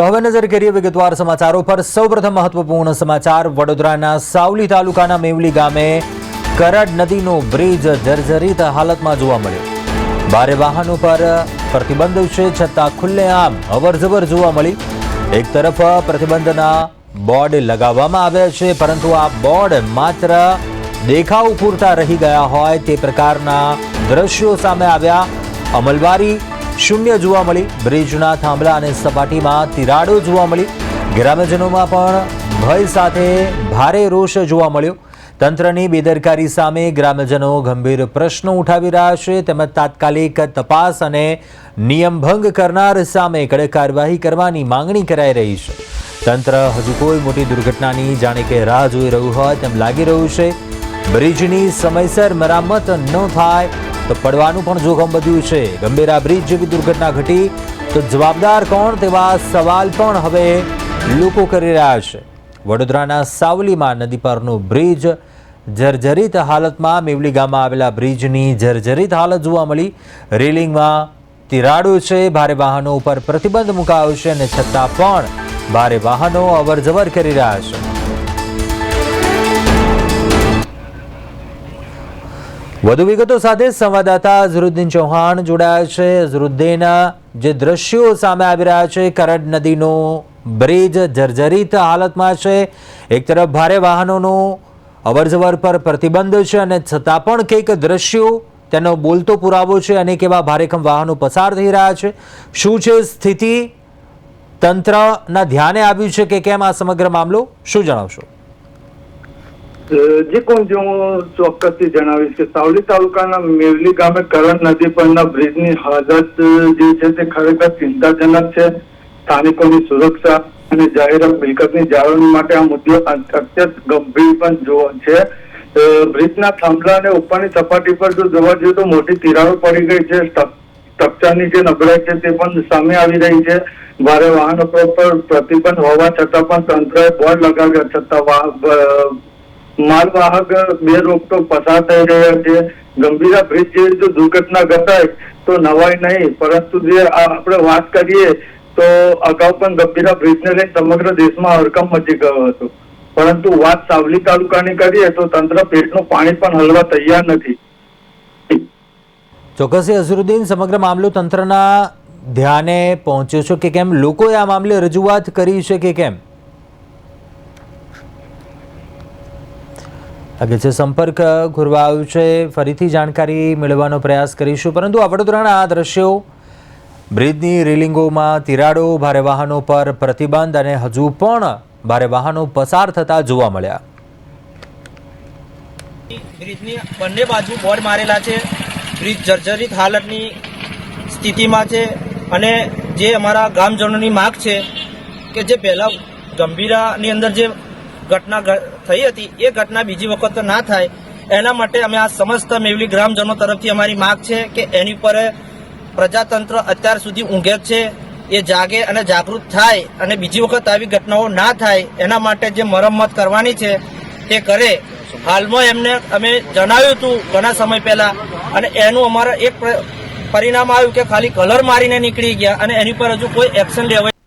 તો હવે નજર કરીએ વિગતવાર સમાચારો પર. સૌપ્રથમ મહત્વપૂર્ણ સમાચાર, વડોદરાના સાવલી તાલુકાના મેવલી ગામે કરડ નદીનો બ્રિજ જર્જરિત હાલતમાં જોવા મળ્યો. ભારે વાહનો પર પ્રતિબંધ છે છતાં ખુલ્લેઆમ અવરજવર જોવા મળી. એક તરફ પ્રતિબંધના બોર્ડ લગાવવામાં આવ્યા છે, પરંતુ આ બોર્ડ માત્ર દેખાવ પૂરતા રહી ગયા હોય તે પ્રકારના દ્રશ્યો સામે આવ્યા. અમલવારી શૂન્ય જોવા મળી. બ્રિજના થાંભલા અને સપાટીમાં તિરાડો જોવા મળી. ગ્રામ્યજનોમાં પણ ભય સાથે ભારે રોષ જોવા મળ્યો. તંત્રની બેદરકારી સામે ગ્રામ્યજનો ગંભીર પ્રશ્નો ઉઠાવી રહ્યા છે. તેમજ તાત્કાલિક તપાસ અને નિયમભંગ કરનાર સામે કડક કાર્યવાહી કરવાની માંગણી કરાઈ રહી છે. તંત્ર હજુ કોઈ મોટી દુર્ઘટનાની જાણે કે રાહ જોઈ રહ્યું હોય તેમ લાગી રહ્યું છે. બ્રિજની સમયસર મરામત ન થાય તો પડવાનું પણ જોખમ વધ્યું છે. ગંભીરા બ્રિજ જેવી દુર્ઘટના ઘટી તો જવાબદાર કોણ તેવા સવાલ પણ હવે લોકો કરી રહ્યા છે. વડોદરાના સાવલીમાં નદી પરનો બ્રિજ જર્જરિત હાલતમાં મેવલી ગામમાં આવેલા બ્રિજની જર્જરિત હાલત જોવા મળી. રેલિંગમાં તિરાડો છે, ભારે વાહનો ઉપર પ્રતિબંધ મુકાયો છે અને છતાં પણ ભારે વાહનો અવરજવર કરી રહ્યા છે. વધુ વિગતો સાથે સંવાદદાતા અઝરુદ્દીન ચૌહાણ જોડાયા છે. અઝરુદ્દીન જે દ્રશ્યો સામે આવી રહ્યા છે, કરડ નદીનો બ્રિજ, જર્જરિત હાલતમાં છે. એક તરફ ભારે વાહનોનો અવરજવર પર પ્રતિબંધ છે અને છતાં પણ કંઈક દ્રશ્યો તેનો બોલતો પુરાવો છે. અનેક એવા ભારેખમ વાહનો પસાર થઈ રહ્યા છે. શું છે સ્થિતિ? તંત્રના ધ્યાને આવ્યું છે કે કેમ આ સમગ્ર મામલો? શું જણાવશો? કોણ જે ચોક્કસથી જણાવીશ કે સાવલી તાલુકાના મેવલી ગામે કરણ નદી પરના બ્રિજની હાલત જે છે તે ખરેખર ચિંતાજનક છે. સ્થાનિકોની સુરક્ષા અને જાહેર મિલકતની જાળવણી માટે આ મુદ્દો અત્યંત ગંભીર પણ જોવા છે. બ્રિજના થાંભલા અને ઉપરની સપાટી પર જો જોવા જઈએ તો મોટી તિરાડો પડી ગઈ છે. સ્ટ્રક- સ્ટ્રક્ચરની જે નબળાઈ છે તે પણ સામે આવી રહી છે. ભારે વાહનો પર પર પ્રતિબંધ હોવા છતાં પણ તંત્રએ બોર્ડ લગાવ્યા, છતાં માલવાહક બે રોકટોક પસાર થઈ રહ્યા છે. ગંભીર બ્રિજ જેવી જો દુર્ઘટના ઘટાય, તો નવાય નહીં. પરંતુ જે આપણે વાત કરીએ, તો અગાઉ પણ ગંભીરા બ્રિજને લઈને સમગ્ર દેશમાં હડકંપ મચી ગયો હતો. પરંતુ વાત સાવલી તાલુકાની કરીએ, તો તંત્ર પેટનું પાણી પણ હલવા તૈયાર નથી. ચોક્કસથી અઝરુદ્દીન, સમગ્ર મામલો તંત્રના ધ્યાને પહોંચ્યો છે કે કેમ? લોકોએ આ મામલે રજૂઆત કરી છે કે કેમ? આગળ છે સંપર્ક ગુરવાયું છે, ફરીથી જાણકારી મેળવવાનો પ્રયાસ કરીશું. પરંતુ આ વડોદરાના આ દ્રશ્યો, બ્રિજની રેલિંગોમાં તિરાડો, ભારે વાહનો પર પ્રતિબંધ અને હજુ પણ ભારે વાહનો પસાર થતા જોવા મળ્યા. બ્રિજની બંને બાજુ બોર્ડ મારેલા છે. બ્રિજ જર્જરિત હાલતની સ્થિતિમાં છે અને જે અમારા ગામજનોની માગ છે કે જે પહેલાં ગંભીરાની અંદર જે ઘટના થઈ હતી, એ ઘટના બીજી વખત ના થાય. એના માટે અમે આ સમસ્ત મેવલી ગ્રામજનો તરફથી અમારી માગ છે કે એની પર પ્રજાતંત્ર અત્યાર સુધી ઊંઘે છે, એ જાગે અને જાગૃત થાય અને બીજી વખત આવી ઘટનાઓ ના થાય, એના માટે જે મરમ્મત કરવાની છે, તે કરે. હાલમાં એમને અમે જણાવ્યું હતું ઘણા સમય પહેલા, અને એનું અમારા એક પરિણામ આવ્યું કે ખાલી કલર મારીને નીકળી ગયા અને એની પર હજુ કોઈ એક્શન લેવાય